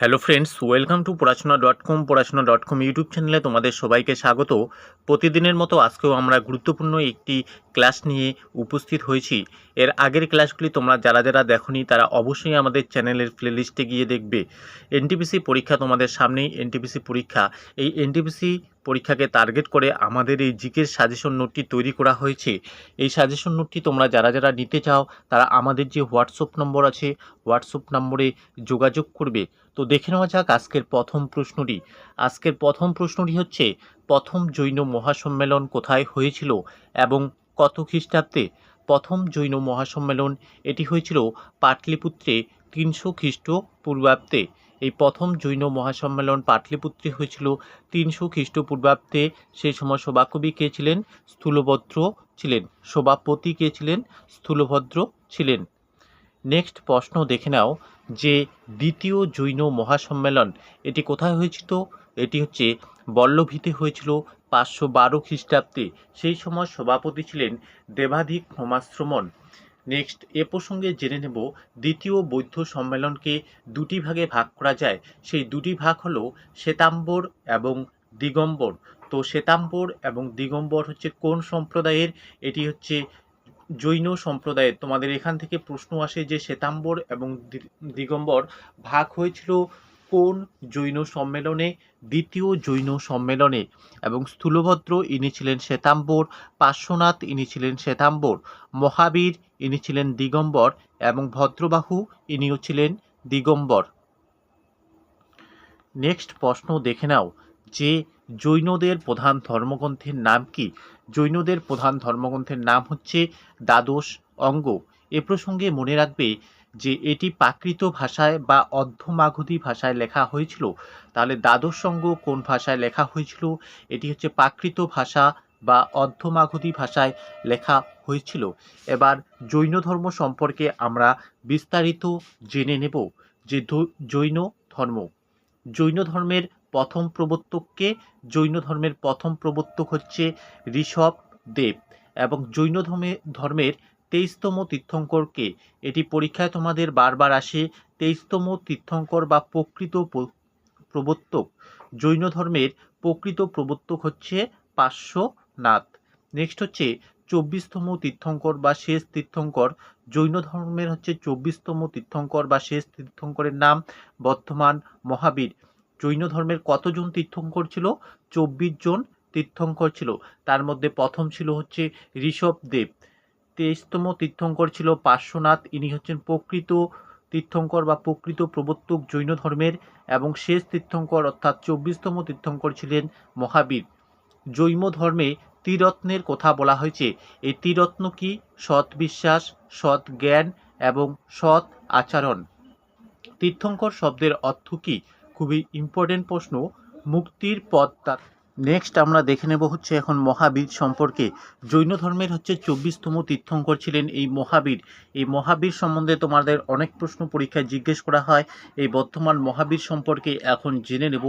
Hello friends welcome to Porashona dot com Porashona dot com YouTube চ্যানেলে তোমাদের সবাইকে স্বাগত। প্রতিদিনের মতো আজকেও আমরা গুরুত্বপূর্ণ একটি ক্লাস নিয়ে উপস্থিত হয়েছি। এর আগের ক্লাসগুলি তোমরা যারা যারা দেখনি, তারা অবশ্যই আমাদের চ্যানেলের প্লেলিস্টে গিয়ে দেখবে। এনটিপিসি পরীক্ষা তোমাদের সামনেই এনটিপিসি পরীক্ষা। এই এনটিপিসি পরীক্ষাকে টার্গেট করে আমাদের এই জিকের সাজেশন নোটটি তৈরি করা হয়েছে। এই সাজেশন নোটটি তোমরা যারা যারা নিতে চাও, তারা আমাদের যে হোয়াটসঅ্যাপ নম্বর আছে হোয়াটসঅ্যাপ নম্বরে যোগাযোগ করবে। তো দেখে নেওয়া যাক আজকের প্রথম প্রশ্নটি। আজকের প্রথম প্রশ্নটি হচ্ছে, প্রথম জৈন মহাসম্মেলন কোথায় হয়েছিল এবং কত খ্রিস্টাব্দে? প্রথম জৈন মহাসম্মেলন এটি হয়েছিল পাটলিপুত্রে তিনশো খ্রিস্ট পূর্বাব্দে এই প্রথম জৈন মহাসম্মেলন পাটলিপুত্রে হয়েছিল তিনশো খ্রিস্টপূর্বাব্দে। সেই সময় সভাকবি কে ছিলেন? স্থূলভদ্র ছিলেন। সভাপতি কে ছিলেন? স্থূলভদ্র ছিলেন। নেক্সট প্রশ্ন দেখে নাও যে দ্বিতীয় জৈন মহাসম্মেলন এটি কোথায় হয়েছিল? এটি হচ্ছে বল্লভীতে হয়েছিল পাঁচশো বারো খ্রিস্টাব্দে। সেই সময় সভাপতি ছিলেন দেবাধিক হোমাশ্রমণ নেক্সট এ প্রসঙ্গে জেনে নেব দ্বিতীয় বৌদ্ধ সম্মেলনকে দুটি ভাগে ভাগ করা যায়। সেই দুটি ভাগ হলো শ্বেতাম্বর এবং দিগম্বর। তো শ্বেতাম্বর এবং দিগম্বর হচ্ছে কোন সম্প্রদায়ের? এটি হচ্ছে জৈন সম্প্রদায়ের। তোমাদের এখান থেকে প্রশ্ন আসে যে শ্বেতাম্বর এবং দিগম্বর ভাগ হয়েছিল কোন জৈন সম্মেলনে, দ্বিতীয় জৈন সম্মেলনে এবং স্থূলভদ্র ইনি ছিলেন শ্বেতাম্বর, পার্শ্বনাথ ইনি ছিলেন শ্বেতাম্বর, মহাবীর ইনি ছিলেন দিগম্বর এবং ভদ্রবাহু ইনিও ছিলেন দিগম্বর। নেক্সট প্রশ্ন দেখে নাও যে জৈনদের প্রধান ধর্মগ্রন্থের নাম কি? জৈনদের প্রধান ধর্মগ্রন্থের নাম হচ্ছে দ্বাদশ অঙ্গ। এ প্রসঙ্গে মনে রাখবে যে এটি প্রাকৃত ভাষায় বা অর্ধমাগধী ভাষায় লেখা হয়েছিল, তাহলে দ্বাদশ অঙ্গ কোন ভাষায় লেখা হয়েছিল? এটি হচ্ছে প্রাকৃত ভাষা বা অর্ধমাগধী ভাষায় লেখা হয়েছিল। এবার জৈন ধর্ম সম্পর্কে আমরা বিস্তারিত জেনে নেব যে জৈন ধর্ম। জৈন ধর্মের প্রথম প্রবর্তককে জৈন ধর্মের প্রথম প্রবর্তক হচ্ছে ঋষভ দেব এবং জৈন ধর্মে ধর্মের তেইশতম তীর্থঙ্করকে। এটি পরীক্ষায় তোমাদের বারবার আসে তেইশতম তীর্থঙ্কর বা প্রকৃত প্রবর্তক। জৈন ধর্মের প্রকৃত প্রবর্তক হচ্ছে পার্শ্বনাথ। নেক্সট হচ্ছে চব্বিশতম তীর্থঙ্কর বা শেষ তীর্থঙ্কর। জৈন ধর্মের হচ্ছে চব্বিশতম তীর্থঙ্কর বা শেষ তীর্থঙ্করের নাম বর্ধমান মহাবীর। জৈন ধর্মের কতজন তীর্থঙ্কর ছিল? চব্বিশ জন তীর্থঙ্কর ছিল। তার মধ্যে প্রথম ছিল হচ্ছে ঋষভ দেব তেইশতম তীর্থঙ্কর ছিল পার্শ্বনাথ। ইনি হচ্ছেন প্রকৃত তীর্থঙ্কর বা প্রকৃত প্রবর্তক জৈন ধর্মের এবং শেষ তীর্থঙ্কর অর্থাৎ চব্বিশতম তীর্থঙ্কর ছিলেন মহাবীর। জৈন ধর্মে ত্রিরত্নের কথা বলা হয়েছে। এই ত্রিরত্ন কি? সৎ বিশ্বাস, সৎ জ্ঞান এবং সৎ আচরণ। তীর্থঙ্কর শব্দের অর্থ কি? খুবই ইম্পর্টেন্ট প্রশ্ন। মুক্তির পথ নেক্সট আমরা দেখে নেব হচ্ছে এখন মহাবীর সম্পর্কে। জৈন ধর্মের হচ্ছে চব্বিশতম তীর্থঙ্কর ছিলেন এই মহাবীর। এই মহাবীর সম্বন্ধে তোমাদের অনেক প্রশ্ন পরীক্ষায় জিজ্ঞেস করা হয়। এই বর্তমান মহাবীর সম্পর্কে এখন জেনে নেব।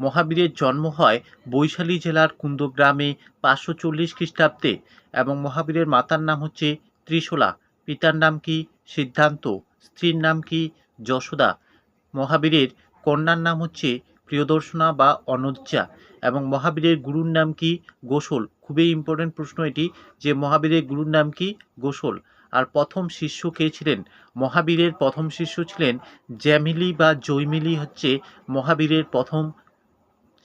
মহাবীরের জন্ম হয় বৈশালী জেলার কুন্দগ্রামে পাঁচশো চল্লিশ খ্রিস্টাব্দে এবং মহাবীরের মাতার নাম হচ্ছে ত্রিশোলা। পিতার নাম কি? সিদ্ধান্ত। স্ত্রীর নাম কি? যশোদা। মহাবীরের কন্যার নাম হচ্ছে প্রিয়দর্শনা বা অনজ্জা এবং মহাবীরের গুরুর নাম কি গোসল? খুবই ইম্পর্টেন্ট প্রশ্ন এটি যে মহাবীরের গুরুর নাম কি গোসল? আর প্রথম শিষ্য কে ছিলেন? মহাবীরের প্রথম শিষ্য ছিলেন জ্যামিলি বা জৈমিলি হচ্ছে মহাবীরের প্রথম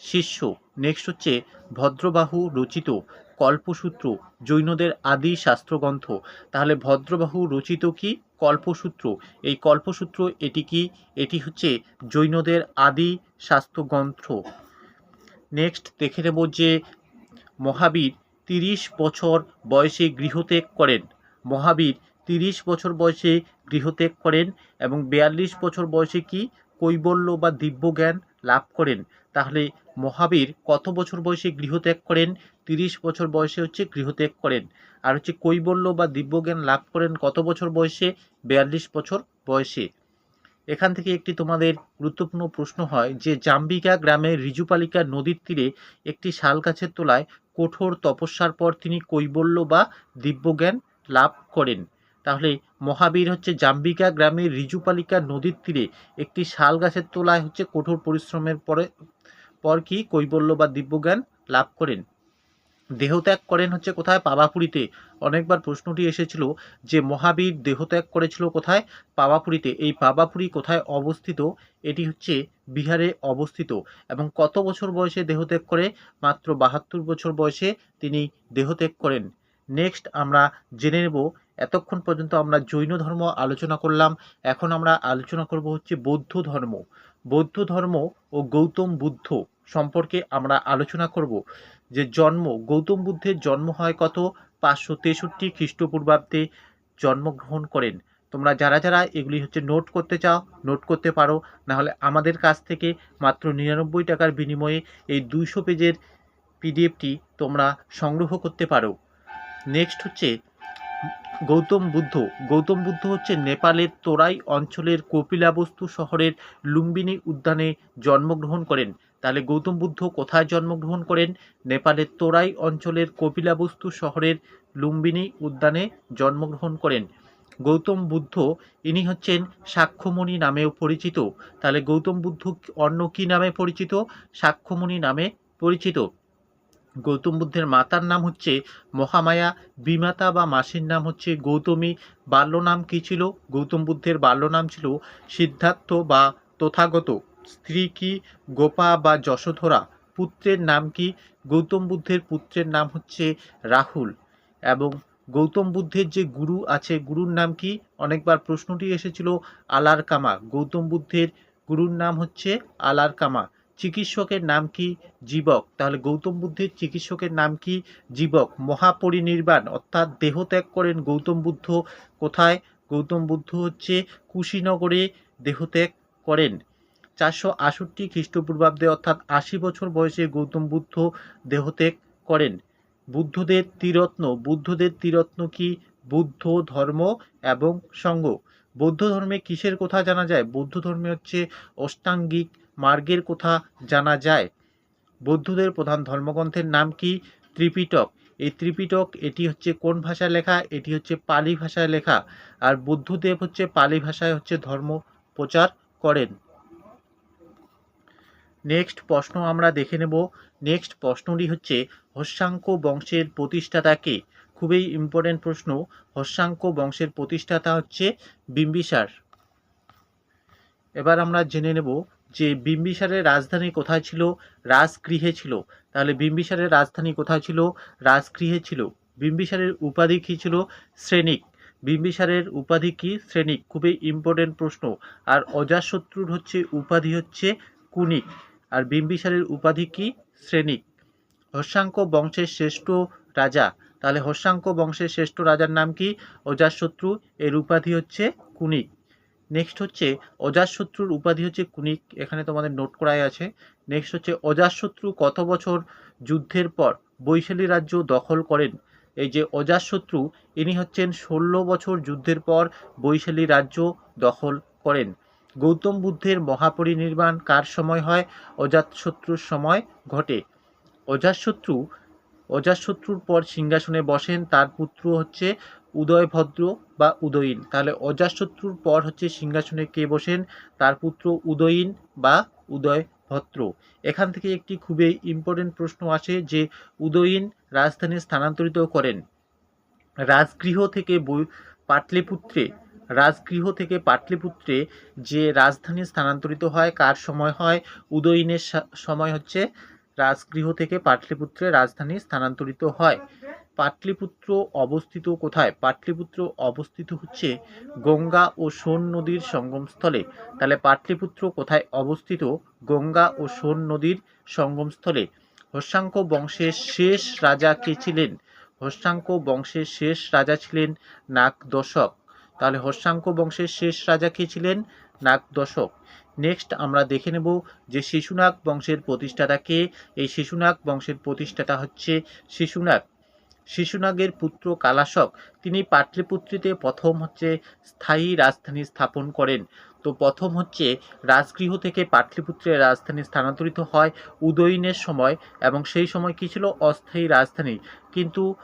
শিষ্য। নেক্সট হচ্ছে ভদ্রবাহু রচিত কল্পসূত্র, জৈনদের আদি শাস্ত্রগ্রন্থ। তাহলে ভদ্রবাহু রচিত কি কল্পসূত্র। এই কল্পসূত্র এটি কি? এটি হচ্ছে জৈনদের আদি শাস্ত্রগ্রন্থ নেক্সট দেখে নেব যে মহাবীর তিরিশ বছর বয়সে গৃহত্যাগ করেন। মহাবীর তিরিশ বছর বয়সে গৃহত্যাগ করেন এবং বিয়াল্লিশ বছর বয়সে কি কৈবল্য বা দিব্য জ্ঞান লাভ করেন? তাহলে মহাবীর কত বছর বয়সে গৃহত্যাগ করেন? তিরিশ বছর বয়সে হচ্ছে গৃহত্যাগ করেন। আর হচ্ছে কৈবল্য বা দিব্যজ্ঞান লাভ করেন কত বছর বয়সে? বিয়াল্লিশ বছর বয়সে। এখান থেকে একটি তোমাদের গুরুত্বপূর্ণ প্রশ্ন হয় যে জাম্বিকা গ্রামের রিজুপালিকা নদীর তীরে একটি শাল গাছের তলায় কঠোর তপস্যার পর তিনি কৈবল্য বা দিব্যজ্ঞান লাভ করেন। তাহলে মহাবীর হচ্ছে জাম্বিকা গ্রামের রিজুপালিকা নদীর তীরে একটি শাল গাছের তলায় হচ্ছে কঠোর পরিশ্রমের পরে পর কি কৈবল্য বা দিব্যজ্ঞান লাভ করেন? দেহত্যাগ করেন হচ্ছে কোথায়? পাবাপুরীতে অনেকবার প্রশ্নটি এসেছিল যে মহাবীর দেহত্যাগ করেছিল কোথায়? পাবাপুরীতে এই পাবাপুরী কোথায় অবস্থিত? এটি হচ্ছে বিহারে অবস্থিত এবং কত বছর বয়সে দেহত্যাগ করে? মাত্র বাহাত্তর বছর বয়সে তিনি দেহত্যাগ করেন। নেক্সট আমরা জেনে নেব। এতক্ষণ পর্যন্ত আমরা জৈন ধর্ম আলোচনা করলাম। এখন আমরা আলোচনা করব হচ্ছে বৌদ্ধ ধর্ম। বৌদ্ধ ধর্ম ও গৌতম বুদ্ধ সম্পর্কে আমরা আলোচনা করব যে জন্ম, গৌতম বুদ্ধের জন্ম হয় কত? পাঁচশো তেষট্টি খ্রিস্টপূর্বাব্দে জন্মগ্রহণ করেন। তোমরা যারা যারা এগুলি হচ্ছে নোট করতে চাও নোট করতে পারো। নাহলে আমাদের কাছ থেকে মাত্র নিরানব্বই টাকার বিনিময়ে এই দুইশো পেজের পিডিএফটি তোমরা সংগ্রহ করতে পারো। নেক্সট হচ্ছে গৌতম বুদ্ধ। গৌতম বুদ্ধ হচ্ছে নেপালের তোরাই অঞ্চলের কপিলাবস্তু শহরের লুম্বিনী উদ্যানে জন্মগ্রহণ করেন। তাহলে গৌতম বুদ্ধ কোথায় জন্মগ্রহণ করেন? নেপালের তোরাই অঞ্চলের কপিলাবস্তু শহরের লুম্বিনী উদ্যানে জন্মগ্রহণ করেন। গৌতম বুদ্ধ ইনি হচ্ছেন সাক্ষ্যমণি নামেও পরিচিত। তাহলে গৌতম বুদ্ধ অন্য কী নামে পরিচিত? সাক্ষ্যমণি নামে পরিচিত। গৌতম বুদ্ধের মাতার নাম হচ্ছে মহামায়া, বিমাতা বা মাসির নাম হচ্ছে গৌতমী। বাল্য নাম কী ছিল? গৌতম বুদ্ধের বাল্য নাম ছিল সিদ্ধার্থ বা তথাগত। স্ত্রী কি গোপা বা যশোধরা? পুত্রের নাম কি? গৌতম বুদ্ধের পুত্রের নাম হচ্ছে রাহুল। এবং গৌতম বুদ্ধের যে গুরু আছে, গুরুর নাম কি? অনেকবার প্রশ্নটি এসেছিল আলার কামা গৌতম বুদ্ধের গুরুর নাম হচ্ছে আলার কামা চিকিৎসকের নাম কি? জীবক। তাহলে গৌতম বুদ্ধের চিকিৎসকের নাম কি? জীবক। মহাপরিনির্বাণ, অর্থাৎ দেহত্যাগ করেন গৌতম বুদ্ধ কোথায়? গৌতম বুদ্ধ হচ্ছে কুশীনগরে দেহত্যাগ করেন। চারশো আষট্টি খ্রিস্টপূর্বাব্দে অর্থাৎ আশি বছর বয়সে গৌতম বুদ্ধ দেহত্যাগ করেন। বুদ্ধদের ত্রিরত্ন বুদ্ধদের ত্রিরত্ন কি বুদ্ধ ধর্ম এবং সঙ্গ? বৌদ্ধ ধর্মে কিসের কথা জানা যায়? বৌদ্ধ ধর্মে হচ্ছে অষ্টাঙ্গিক মার্গের কথা জানা যায়। বৌদ্ধদের প্রধান ধর্মগ্রন্থের নাম কি? ত্রিপিটক। এই ত্রিপিটক, এটি হচ্ছে কোন ভাষায় লেখা? এটি হচ্ছে পালি ভাষায় লেখা। আর বুদ্ধদেব হচ্ছে পালি ভাষায় হচ্ছে ধর্ম প্রচার করেন। নেক্সট প্রশ্ন আমরা দেখে নেব। নেক্সট প্রশ্নটি হচ্ছে হস্যাঙ্ক বংশের প্রতিষ্ঠাতাকে খুবই ইম্পর্টেন্ট প্রশ্ন। হস্যাঙ্ক বংশের প্রতিষ্ঠাতা হচ্ছে বিম্বিসার। এবার আমরা জেনে নেব যে বিম্বিসারের রাজধানী কোথায় ছিল, রাজগৃহে ছিল। তাহলে বিম্বিসারের রাজধানী কোথায় ছিল, রাজগৃহে ছিল। বিম্বিসারের উপাধি কী ছিল? শ্রেণিক। বিম্বিসারের উপাধি কি? শ্রেণিক। খুবই ইম্পর্টেন্ট প্রশ্ন। আর অজাশত্রুর হচ্ছে, উপাধি হচ্ছে কুনিক। আর বিম্বিসারের উপাধি কি? শ্রেণিক। হর্ষাঙ্ক বংশের শ্রেষ্ঠ রাজা। তাহলে হর্ষাঙ্ক বংশের শ্রেষ্ঠ রাজার নাম কি? অজাতশত্রু। এর উপাধি হচ্ছে কুনিক। নেক্সট হচ্ছে অজাতশত্রুর উপাধি হচ্ছে কুনিক। এখানে তোমাদের নোট করাই আছে। নেক্সট হচ্ছে অজাতশত্রু কত বছর যুদ্ধের পর বৈশালী রাজ্য দখল করেন? এই যে অজাতশত্রু, ইনি হচ্ছেন ষোলো বছর যুদ্ধের পর বৈশালী রাজ্য দখল করেন। গৌতম বুদ্ধের মহাপরিনির্বাণ কার সময় হয়? অজাতশত্রুর সময় ঘটে। অজাতশত্রু অজাতশত্রুর পর সিংহাসনে বসেন, তার পুত্র হচ্ছে উদয়ভদ্র বা উদয়ীন। তাহলে অজাতশত্রুর পর হচ্ছে সিংহাসনে কে বসেন? তার পুত্র উদয়ীন বা উদয়ভদ্র। এখান থেকে একটি খুবই ইম্পর্টেন্ট প্রশ্ন আসে যে উদয়ীন রাজধানী স্থানান্তরিত করেন। রাজগৃহ থেকে পাটলিপুত্রে রাজগৃহ থেকে পাটলিপুত্রে যে রাজধানী স্থানান্তরিত হয়, কার সময় হয়? উদয়ীনের সময় হচ্ছে রাজগৃহ থেকে পাটলিপুত্রে রাজধানী স্থানান্তরিত হয়। পাটলিপুত্র অবস্থিত কোথায়? পাটলিপুত্র অবস্থিত হচ্ছে গঙ্গা ও সোন নদীর সঙ্গমস্থলে। তাহলে পাটলিপুত্র কোথায় অবস্থিত? গঙ্গা ও সোন নদীর সঙ্গমস্থলে। হর্ষাঙ্ক বংশের শেষ রাজা কে ছিলেন? হর্ষাঙ্ক বংশের শেষ রাজা ছিলেন নাগ দশক তাহলে হর্ষাঙ্ক বংশের শেষ রাজা কে ছিলেন? নাগ দশক নেক্সট আমরা দেখে নেব যে শিশুনাগ বংশের প্রতিষ্ঠাতা কে। এই শিশুনাগ বংশের প্রতিষ্ঠাতা হচ্ছে শিশুনাগ। শিশুনাগের পুত্র কালাশক। তিনি পাটলিপুত্রিতে প্রথম হচ্ছে স্থায়ী রাজধানী স্থাপন করেন। তো প্রথম হচ্ছে রাজগৃহ থেকে পাটলিপুত্রের রাজধানী স্থানান্তরিত হয় উদয়নের সময় এবং সেই সময় কী ছিল? অস্থায়ী রাজধানী। কিন্তু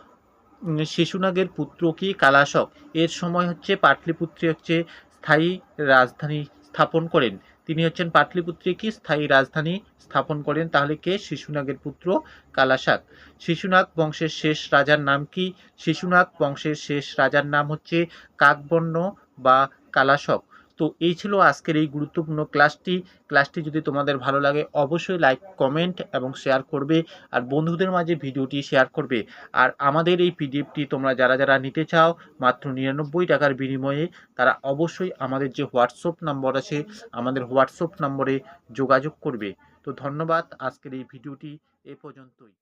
শিশুনাগের পুত্র কি কালাশক? এর সময় হচ্ছে পাটলিপুত্রে হচ্ছে স্থায়ী রাজধানী স্থাপন করেন। তিনি হচ্ছেন পাটলিপুত্রে কি স্থায়ী রাজধানী স্থাপন করেন? তাহলে কে শিশুনাগের পুত্র? কালাশাক। শিশুনাগ বংশের শেষ রাজার নাম কি? শিশুনাগ বংশের শেষ রাজার নাম হচ্ছে কাকবর্ণ বা কালাশক। তো এই ছিল আজকের এই গুরুত্বপূর্ণ ক্লাসটি। ক্লাসটি যদি তোমাদের ভালো লাগে, অবশ্যই লাইক কমেন্ট এবং শেয়ার করবে আর বন্ধুদের মাঝে ভিডিওটি শেয়ার করবে। আর আমাদের এই পিডিএফটি তোমরা যারা যারা নিতে চাও, মাত্র নিরানব্বই টাকার বিনিময়ে তারা অবশ্যই আমাদের যে হোয়াটসঅ্যাপ নম্বর আছে, আমাদের হোয়াটসঅ্যাপ নম্বরে যোগাযোগ করবে। তো ধন্যবাদ, আজকের এই ভিডিওটি এ পর্যন্তই।